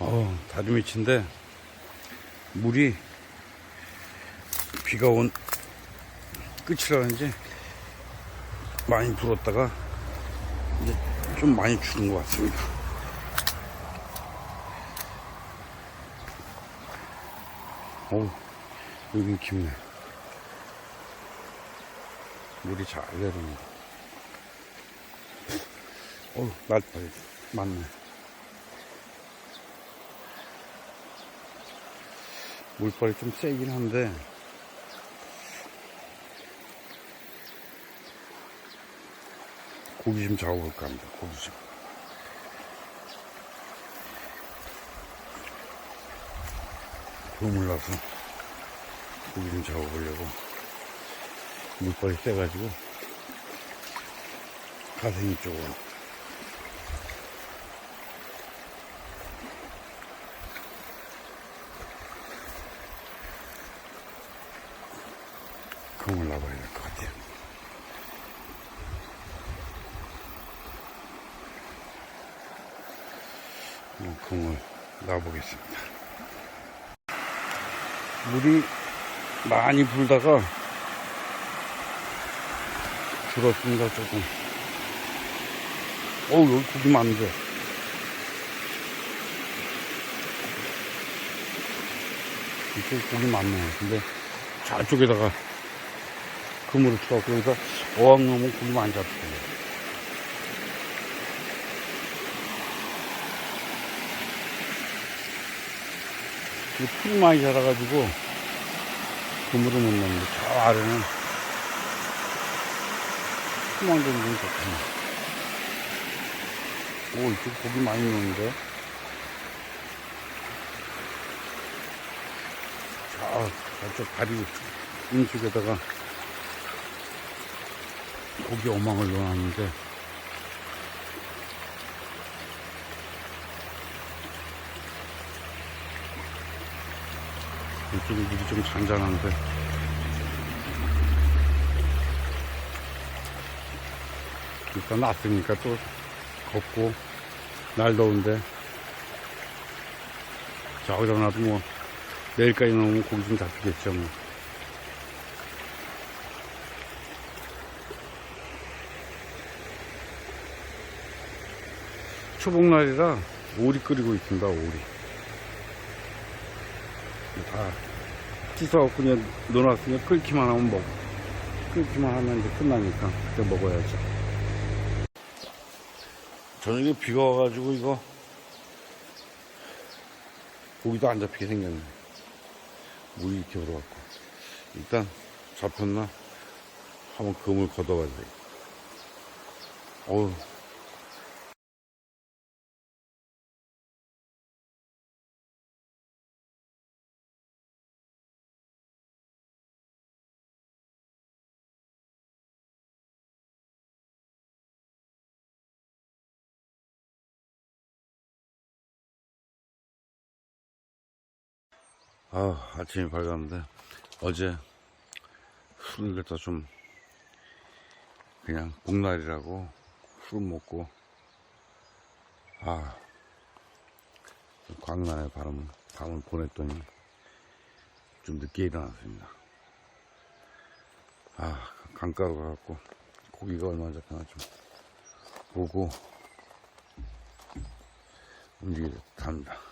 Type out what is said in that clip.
어, 다리 밑인데 물이 비가 온 끝이라는지 많이 불었다가 이제 좀 많이 주는 것 같습니다. 어우, 여긴 깊네. 물이 잘 내려옵니다. 어우, 날파리 많네. 물빨이 좀 세긴 한데. 고기 좀 잡아볼까 합니다. 고기 좀. 그물 나서 고기 좀 잡아보려고 물빨이 세가지고 가생이 쪽으로 그물 나봐야 될 것 같아요. 그물 놔보겠습니다. 물이 많이 불다가 줄었습니다 조금. 어우 여기 고기 많은데. 이쪽 고기 많네 근데 저쪽에다가 그물을 쳐갖고 그러니까 어항 넣으면 고기 잡혀요. 이 풀이 많이 자라가지고 그물을 못 넣는데 저 아래는 풀만 정도는 좋구나 오 이쪽 고기 많이 넣는데? 저 저쪽 다리 인쪽에다가 고기 어망을 넣어놨는데. 이쪽에 물이 좀 잔잔한데. 일단 놨으니까 또 걷고 날 더운데. 저기다 놔도 뭐 내일까지 넣으면 고기 좀 잡히겠죠 뭐 초복날이라 오리 끓이고 있습니다 오리. 다 씻어갖고 그냥 넣어놨으면 끓기만 하면 먹어. 끓기만 하면 이제 끝나니까 그때 먹어야지. 저녁에 비가 와가지고 이거 고기도 안 잡히게 생겼네. 물이 이렇게 들어갖고. 일단 잡혔나? 한번 그물 걷어봐야 돼. 어우 아, 아침이 밝았는데, 어제 술을 갖다 좀, 그냥 복날이라고 술 먹고, 아, 광란의 바람, 밤을 보냈더니, 좀 늦게 일어났습니다. 아, 강가로 가갖고, 고기가 얼마나 잡혔나 좀 보고, 움직이려 합니다.